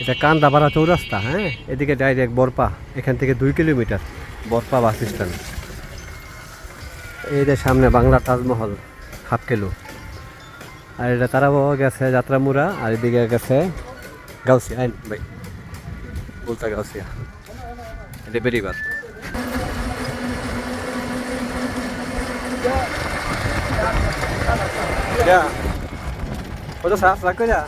এটা কান্দাপাড়া চৌরাস্তা হ্যাঁ? এদিকে ডাইরেক্ট বরপা এখান থেকে দুই কিলোমিটার বরপা বাস স্ট্যান্ড। এই যে সামনে বাংলা তাজমহল হাফ কিলো। আর এটা তারাবাবা গেছে যাত্রামুড়া আর এদিকে গেছে গাউসিয়া আইন ভাই বলতে গাউসিয়া এটা বেরিবাদ। Ya. কত সাপ রাখো যা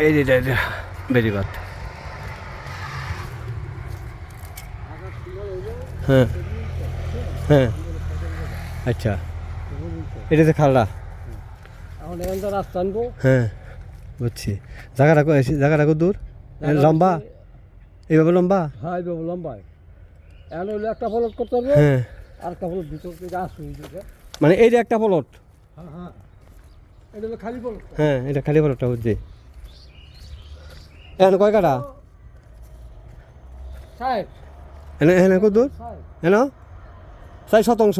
এই যে এটা বেরিবাদ হ্যাঁ হ্যাঁ। আচ্ছা। এটা রাস্তা আনব। হ্যাঁ বুঝছি। জায়গাটা জায়গাটা কত দূর? লম্বা? এইভাবে লম্বা? হ্যাঁ এইভাবে লম্বায় এখন হইলে একটা ফলট করতে হবে হ্ঁ আর একটা ফলট ভিতর থেকে আসবে এইদিকে। মানে এই যে একটা প্লট হ্যাঁ হ্যাঁ। এটা হলো খালি ফলট হ্যাঁ এটা খালি প্লটটা বুঝছি এখন কয় কাটা কত দূর? শতাংশ।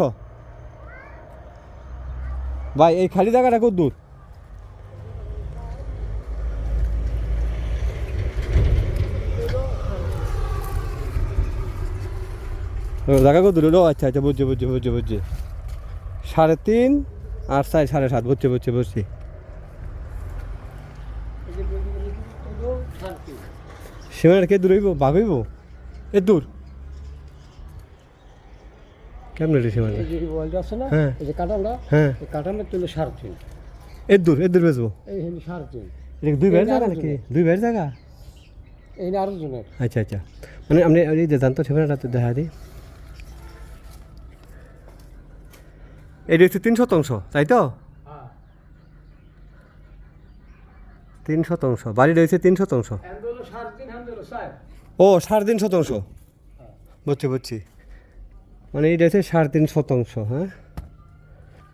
ভাই এই খালি জায়গাটা কত দূর? ও, জায়গা কত ও আচ্ছা আচ্ছা বুঝছি বুঝছি বুঝছি বুঝছি। সাড়ে তিন আর চাই সাড়ে সাত বুঝছি বুঝছি বুঝছি। সীমানাটা কে দূর হইব? বাঘ হইব? এ দূর। কেমন রে সীমানা হ্যাঁ। এই যে কাটানটা হ্যাঁ। তুলে সাড়ে তিন। এ দূর এ দূর বেচবো। এই সাড়ে তিন। দুই ভাইয়ের জায়গা নাকি? দুই ভাইয়ের জায়গা? এই না আরও জনের। আচ্ছা আচ্ছা। মানে আপনি এই যে জানতো সীমানাটা তো দেখা দিই এটা হচ্ছে তিন শতাংশ, তাই তো? তিন শতাংশ, বাড়ি রয়েছে তিন শতাংশ। ও, সাড়ে তিন শতাংশ। বুঝছি বুঝছি। মানে এটা হচ্ছে সাড়ে তিন শতাংশ হ্যাঁ?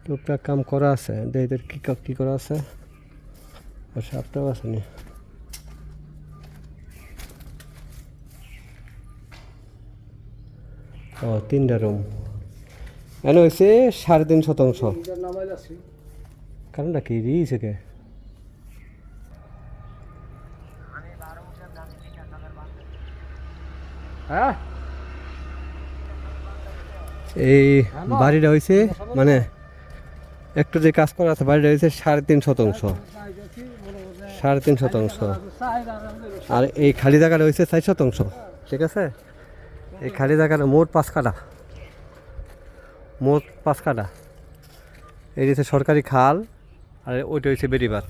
টুকটাক কাম করা আছে কী কা- কী করা আছে? আর সাপটাও আছে নি ও, তিনটা রুম এনে হয়েছে? সাড়ে তিন শতাংশ। কারণটা কি? দিয়েছে কে? হ্যাঁ? এই বাড়িটা হয়েছে মানে একটু যে কাজ করা আছে বাড়িটা হয়েছে সাড়ে তিন শতাংশ। সাড়ে তিন শতাংশ। আর এই খালি জায়গাটা হয়েছে চার শতাংশ। ঠিক আছে? এই খালি জায়গাটা মোট পাঁচ কাটা মোট পাঁচ কাটা এই হচ্ছে সরকারি খাল আর ওইটা হচ্ছে বেরিবাত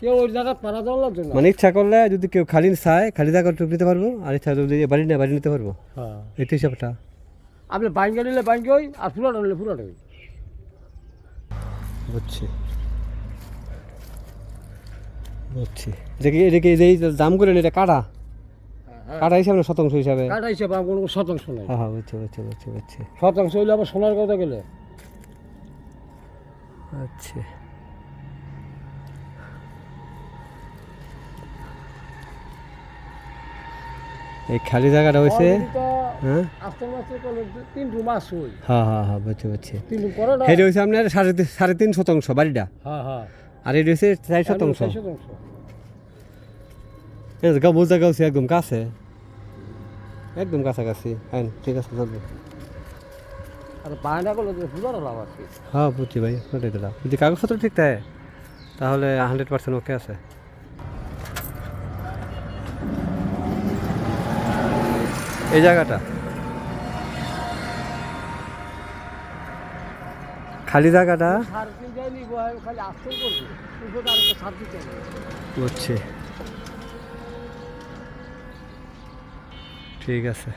কেউ ওই জায়গা পাড়া না মানে ইচ্ছা করলে যদি কেউ খালি চায় খালি জায়গা টুক নিতে পারব আর ইচ্ছা যদি বাড়ি নেয় বাড়ি নিতে পারব। হ্যাঁ। এইটা হিসাবটা আপনি বাইঙ্গা নিলে বাইঙ্গা ওই আর পুরাটা নিলে ওই বুঝছি। বুঝছি। এটা কি এটা কি এই যে দাম করে এটা কাটা কাটা হিসাবে শতাংশ হিসাবে? কাটা হিসেবে আমার কোনো শতাংশ নাই। হ্যাঁ হ্যাঁ বুঝছি বুঝছি বুঝছি বুঝছি। শতাংশ হইলে আবার সোনার কথা গেলে। আচ্ছা। এই খালি জায়গাটা হয়েছে হ্যাঁ? আস্তে আস্তে করলে দু- তিন রুম আছে হ্যাঁ হ্যাঁ হ্যাঁ বুঝছি বুঝছি। তিন রুম করে না? এটা হয়েছে আপনার সাড়ে তিন সাড়ে তিন শতাংশ বাড়িটা? হ্যাঁ হ্যাঁ। আর এটা হয়েছে চার শতাংশ। শতাংশ গাও বোঝা গাউছি একদম কাছে। একদম কাছাকাছি। হ্যাঁ ঠিক আছে চলবে আর বাইনা করলে পুরাটা লাভ আছে। হ্যাঁ বুঝছি ভাই ওটাই দিলাম যদি কাগজপত্র ঠিক থাকে তাহলে হান্ড্রেড পার্সেন্ট ওকে আছে। এই জায়গাটা। খালি জায়গাটা? সাড়ে ঠিক আছে।